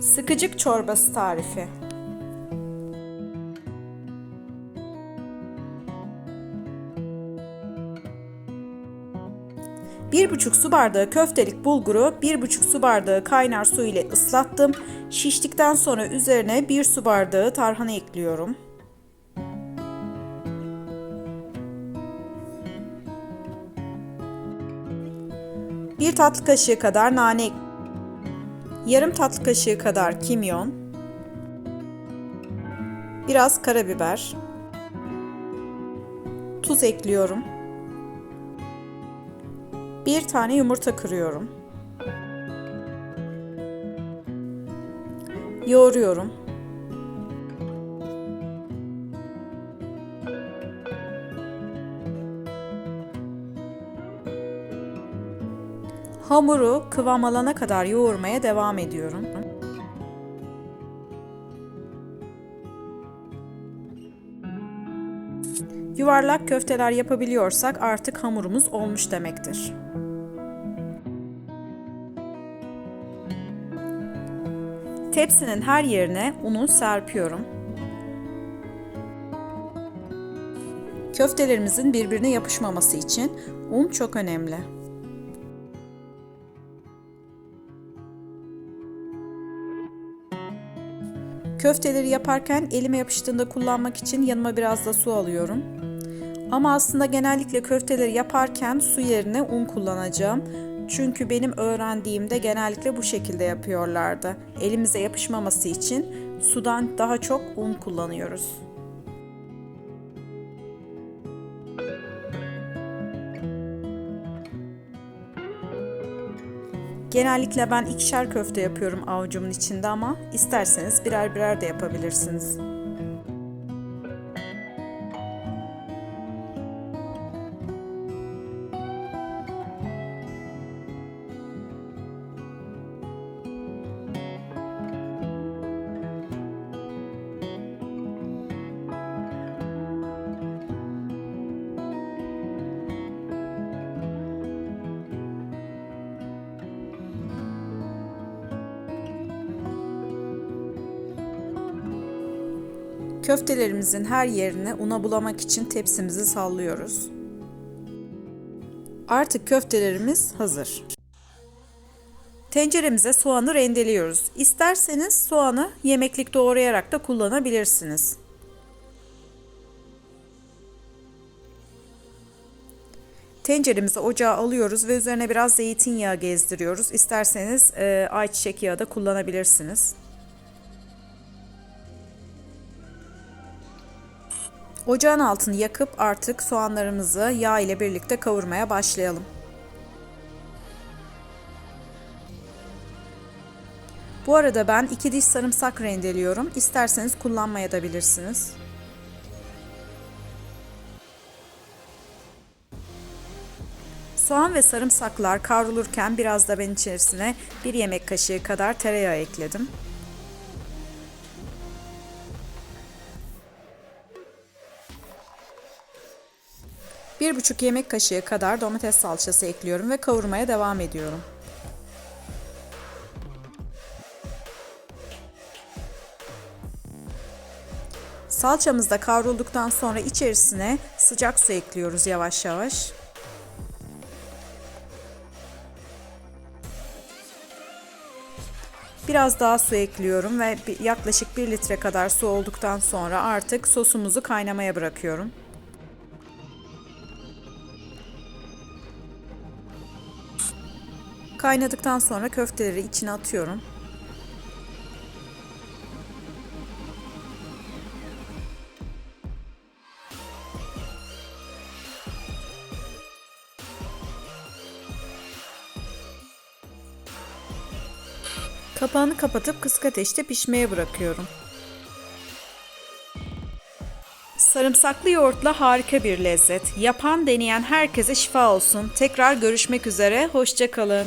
Sıkıcık çorbası tarifi. Bir buçuk su bardağı köftelik bulguru bir buçuk su bardağı kaynar su ile ıslattım. Şiştikten sonra üzerine bir su bardağı tarhana ekliyorum. Bir tatlı kaşığı kadar nane ek- yarım tatlı kaşığı kadar kimyon, biraz karabiber, tuz ekliyorum. Bir tane yumurta kırıyorum. Yoğuruyorum. Hamuru kıvam alana kadar yoğurmaya devam ediyorum. Yuvarlak köfteler yapabiliyorsak artık hamurumuz olmuş demektir. Tepsinin her yerine unu serpiyorum. Köftelerimizin birbirine yapışmaması için un çok önemli. Köfteleri yaparken elime yapıştığında kullanmak için yanıma biraz da su alıyorum. Ama aslında genellikle köfteleri yaparken su yerine un kullanacağım. Çünkü benim öğrendiğimde genellikle bu şekilde yapıyorlardı. Elimize yapışmaması için sudan daha çok un kullanıyoruz. Genellikle ben ikişer köfte yapıyorum avucumun içinde ama isterseniz birer birer de yapabilirsiniz. Köftelerimizin her yerine una bulamak için tepsimizi sallıyoruz. Artık köftelerimiz hazır. Tenceremize soğanı rendeliyoruz. İsterseniz soğanı yemeklik doğrayarak da kullanabilirsiniz. Tenceremizi ocağa alıyoruz ve üzerine biraz zeytinyağı gezdiriyoruz. İsterseniz e, ayçiçek yağı da kullanabilirsiniz. Ocağın altını yakıp artık soğanlarımızı yağ ile birlikte kavurmaya başlayalım. Bu arada ben iki diş sarımsak rendeliyorum. İsterseniz kullanmaya da bilirsiniz. Soğan ve sarımsaklar kavrulurken biraz da ben içerisine bir yemek kaşığı kadar tereyağı ekledim. Bir buçuk yemek kaşığı kadar domates salçası ekliyorum ve kavurmaya devam ediyorum. Salçamız da kavrulduktan sonra içerisine sıcak su ekliyoruz yavaş yavaş. Biraz daha su ekliyorum ve yaklaşık 1 litre kadar su olduktan sonra artık sosumuzu kaynamaya bırakıyorum. Kaynadıktan sonra köfteleri içine atıyorum. Kapağını kapatıp kısık ateşte pişmeye bırakıyorum. Sarımsaklı yoğurtla harika bir lezzet. Yapan deneyen herkese şifa olsun. Tekrar görüşmek üzere. Hoşçakalın.